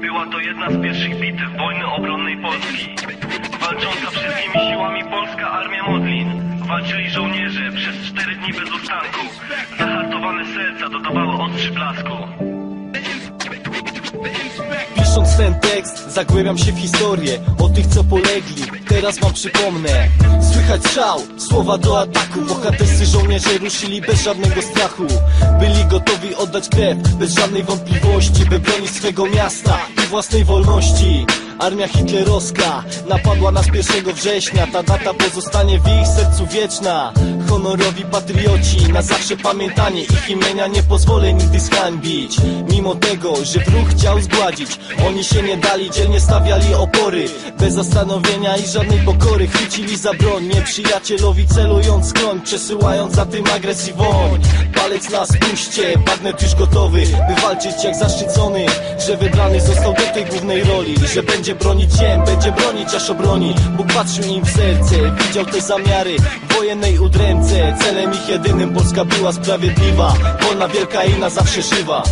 Była to jedna z pierwszych bitew wojny obronnej Polski. Walcząca wszystkimi Walczyli żołnierze przez cztery dni bez ustanku. Zahartowane serca dodawały ostrzy blasku. Pisząc ten tekst, zagłębiam się w historię O tych co polegli, teraz wam przypomnę. Słychać szał, słowa do ataku. Bohaterscy żołnierze ruszyli bez żadnego strachu. Byli gotowi oddać krew, bez żadnej wątpliwości By bronić swego miasta i własnej wolności. Armia hitlerowska napadła nas 1 września. Ta data pozostanie w ich sercu wieczna. Honorowi patrioci, na zawsze pamiętanie Ich imienia nie pozwolę nigdy zhańbić. Mimo tego, że wróg chciał zgładzić Oni się nie dali, dzielnie stawiali opory. Bez zastanowienia i żadnej pokory Chwycili za broń, nieprzyjacielowi celując skroń Przesyłając za tym agresji woń. Palec na spuście, bagnet już gotowy By walczyć jak zaszczycony Że wybrany został do tej głównej roli. Że będzie bronić ziem, będzie bronić aż obroni. Bóg patrzył im w serce, widział te zamiary w Wojennej udręce, celem ich jedynym Polska była sprawiedliwa Wolna, wielka i na zawsze żywa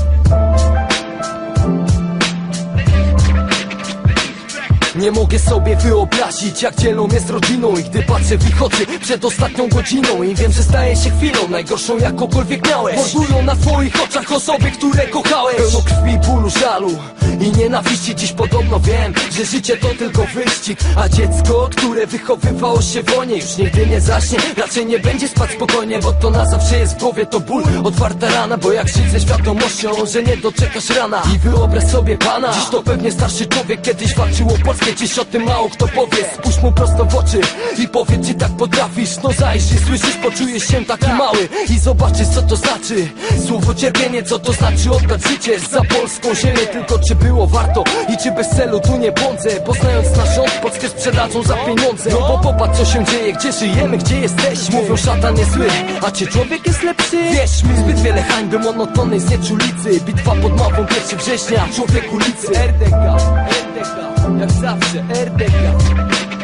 Nie mogę sobie wyobrazić jak dzielą mnie z rodziną I gdy patrzę w ich oczy przed ostatnią godziną I wiem, że staje się chwilą najgorszą jakokolwiek miałeś. Mordują na twoich oczach osoby, które kochałeś. Pełno krwi, bólu, żalu i nienawiści. Dziś podobno wiem, że życie to tylko wyścig A dziecko, które wychowywało się w łonie Już nigdy nie zaśnie, raczej nie będzie spać spokojnie Bo to na zawsze jest w głowie, to ból. Otwarta rana, bo jak żyć ze świadomością Że nie doczekasz rana? I wyobraź sobie pana. Dziś to pewnie starszy człowiek kiedyś walczył o Polskę Dziś o tym mało kto powie. Spójrz mu prosto w oczy i powiedz, czy tak potrafisz? No zajrzyj, słyszysz, poczujesz się taki mały. I zobaczysz co to znaczy. Słowo cierpienie, co to znaczy? Oddać życie Za polską ziemię, tylko czy było warto I czy bez celu tu nie błądzę? Poznając nasz rząd, Polskę sprzedadzą za pieniądze. No bo popatrz co się dzieje, gdzie żyjemy, gdzie jesteśmy. Mówią szatan jest zły, a czy człowiek jest lepszy? Wierz mi, zbyt wiele hańby monotonnej znieczulicy. Bitwa pod mapą 1 września, człowiek ulicy. RDK, RDK, jak zawsze RDK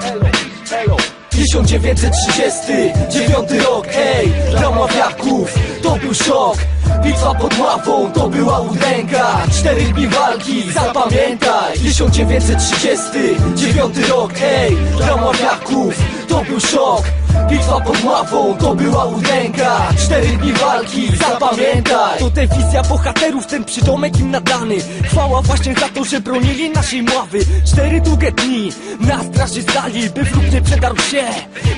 Elo, elo. 1939 rok, ej, dla mławiaków to był szok. Bitwa pod ławą to była udręka. Cztery dni walki, zapamiętaj. 1939 rok, ej, dla mławiaków to był szok. Bitwa pod ławą to była udręka Cztery dni walki, zapamiętaj. To te wizja bohaterów, ten przydomek im nadany. Chwała właśnie za to, że bronili naszej mławy. Cztery długie dni na straży stali By wróg nie przedarł się.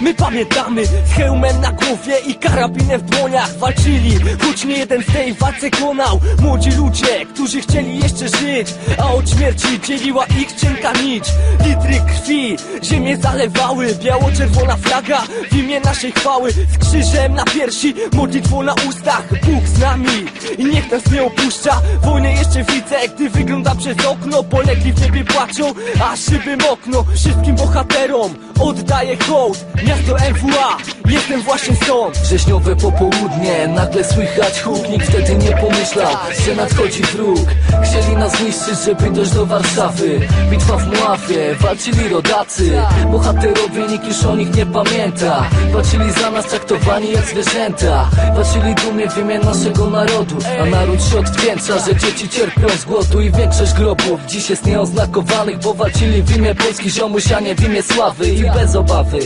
My pamiętamy z hełmem na głowie i karabinem w dłoniach Walczyli, choć nie jeden w tej walce konał Młodzi ludzie, którzy chcieli jeszcze żyć A od śmierci dzieliła ich cienka nić. Litry krwi, ziemię zalewały Biało-czerwona flaga w imię naszej chwały Z krzyżem na piersi, modlitwą na ustach Bóg z nami. I niech nas nie opuszcza Wojnę jeszcze widzę, gdy wygląda przez okno Polegli w niebie płaczą, a szyby mokno. Wszystkim bohaterom oddaję hołd Miasto MWA, jestem właśnie stąd Wrześniowe popołudnie, nagle słychać huk Nikt wtedy nie pomyślał, że nadchodzi wróg. Chcieli nas zniszczyć, żeby dojść do Warszawy. Bitwa w Mławie, walczyli rodacy. Bohaterowie, nikt już o nich nie pamięta. Walczyli za nas traktowani jak zwierzęta. Walczyli dumnie w imię naszego narodu. A naród się odwdzięcza, że dzieci cierpią z głodu I większość grobów dziś jest nieoznakowanych Bo walczyli w imię Polski ziomuś, a nie w imię sławy I bez obawy.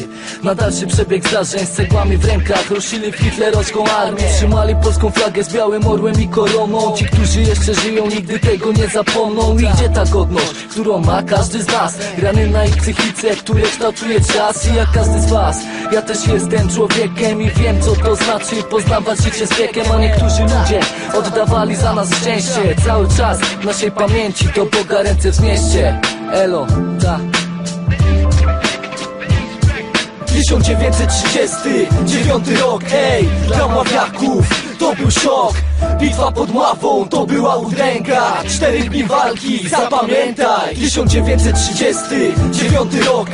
Na dalszy przebieg zdarzeń Z cegłami w rękach. Ruszyli w hitlerowską armię. Trzymali polską flagę z białym orłem i koroną. Ci, którzy jeszcze żyją, nigdy tego nie zapomną. I gdzie ta godność, którą ma każdy z nas? Rany na ich psychice, które kształtuje czas. I jak każdy z was, ja też jestem człowiekiem I wiem co to znaczy poznawać życie z wiekiem. A niektórzy ludzie oddawali za nas szczęście. Cały czas w naszej pamięci do Boga ręce wznieście Elo, ta 1939 rok, ej, dla mławiaków to był szok. Bitwa pod Mławą to była udręka Cztery dni walki, zapamiętaj. 1939 rok